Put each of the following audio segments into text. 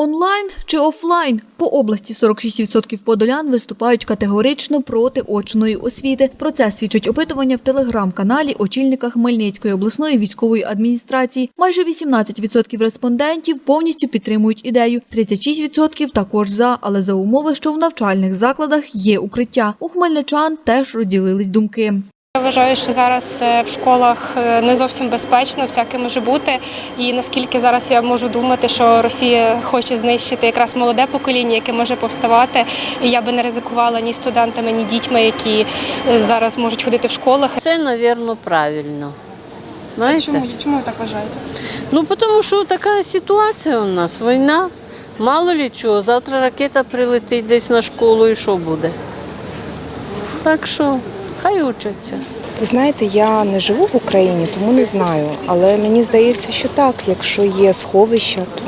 Онлайн чи офлайн по області 46% подолян виступають категорично проти очної освіти. Про це свідчить опитування в телеграм-каналі очільника Хмельницької обласної військової адміністрації. Майже 18% респондентів повністю підтримують ідею. 36% також за, але за умови, що в навчальних закладах є укриття. У хмельничан теж розділились думки. Я вважаю, що зараз е, в школах е, не зовсім безпечно, всяке може бути. І наскільки зараз я можу думати, що Росія хоче знищити якраз молоде покоління, яке може повставати. І я би не ризикувала ні студентами, ні дітьми, які е, зараз можуть ходити в школах. Це, мабуть, правильно. Знаєте? чому ви так вважаєте? Ну, тому що така ситуація у нас, війна. Мало лі чого, завтра ракета прилетить десь на школу і що буде. Так що хай учаться. Ви знаєте, я не живу в Україні, тому не знаю. Але мені здається, що так, якщо є сховища, то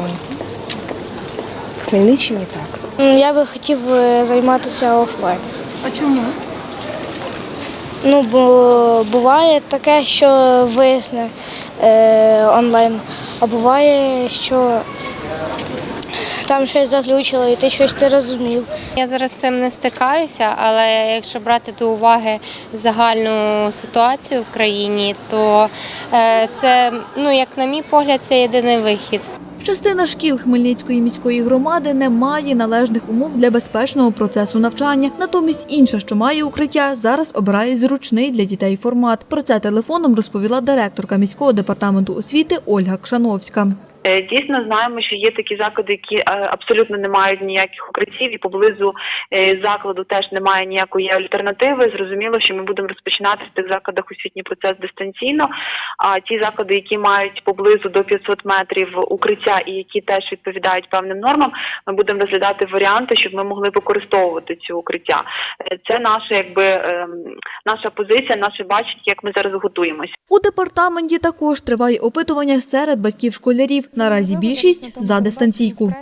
в Хмельниччині так. Я би хотів е, займатися офлайн. А чому? Ну, бо буває таке, що виясне е, онлайн, а буває, що там щось заглючило і ти щось не розумів. Я зараз з цим не стикаюся, але якщо брати до уваги загальну ситуацію в країні, то е, це, ну як на мій погляд, це єдиний вихід. Частина шкіл Хмельницької міської громади не має належних умов для безпечного процесу навчання. Натомість інша, що має укриття, зараз обирає зручний для дітей формат. Про це телефоном розповіла директорка міського департаменту освіти Ольга Кшановська. Е, Дійсно знаємо, що є такі заклади, які е, абсолютно не мають ніяких укриттів, і поблизу е, закладу теж немає ніякої альтернативи. Зрозуміло, що ми будемо розпочинати в цих закладах освітній процес дистанційно. А ті заклади, які мають поблизу до 500 метрів укриття і які теж відповідають певним нормам, ми будемо розглядати варіанти, щоб ми могли використовувати ці укриття. Це наша, якби ем, наша позиція, наше бачення, як ми зараз готуємося. У департаменті також триває опитування серед батьків школярів. Наразі більшість за дистанційку.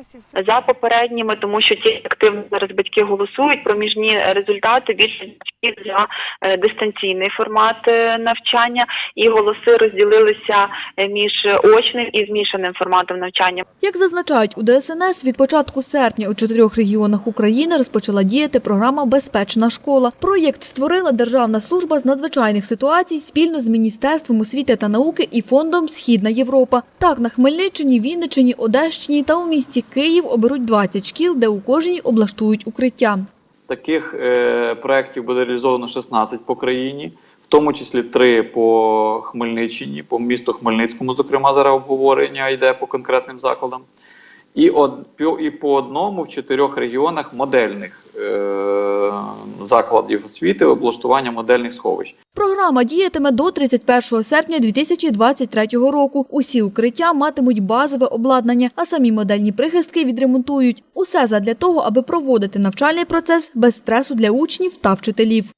за попередніми, тому що ті активно зараз батьки голосують. Проміжні результати більше батьків за е, дистанційний формат е, навчання, і голоси розділилися е, між очним і змішаним форматом навчання. Як зазначають у ДСНС, від початку серпня у чотирьох регіонах України розпочала діяти програма Безпечна школа. Проєкт створила Державна служба з надзвичайних ситуацій спільно з Міністерством освіти та науки і фондом Східна Європа. Так на Хмельниччині, Вінниччині, Одещині та у місті Київ оберуть 20 шкіл, де у кожній облаштують укриття. Таких е, проєктів буде реалізовано 16 по країні, в тому числі 3 по Хмельниччині, по місту Хмельницькому, зокрема, зараз обговорення йде по конкретним закладам. І, од, і по одному в чотирьох регіонах модельних е, закладів освіти облаштування модельних сховищ. Програма діятиме до 31 серпня 2023 року. Усі укриття матимуть базове обладнання, а самі модельні прихистки відремонтують. Усе задля того, аби проводити навчальний процес без стресу для учнів та вчителів.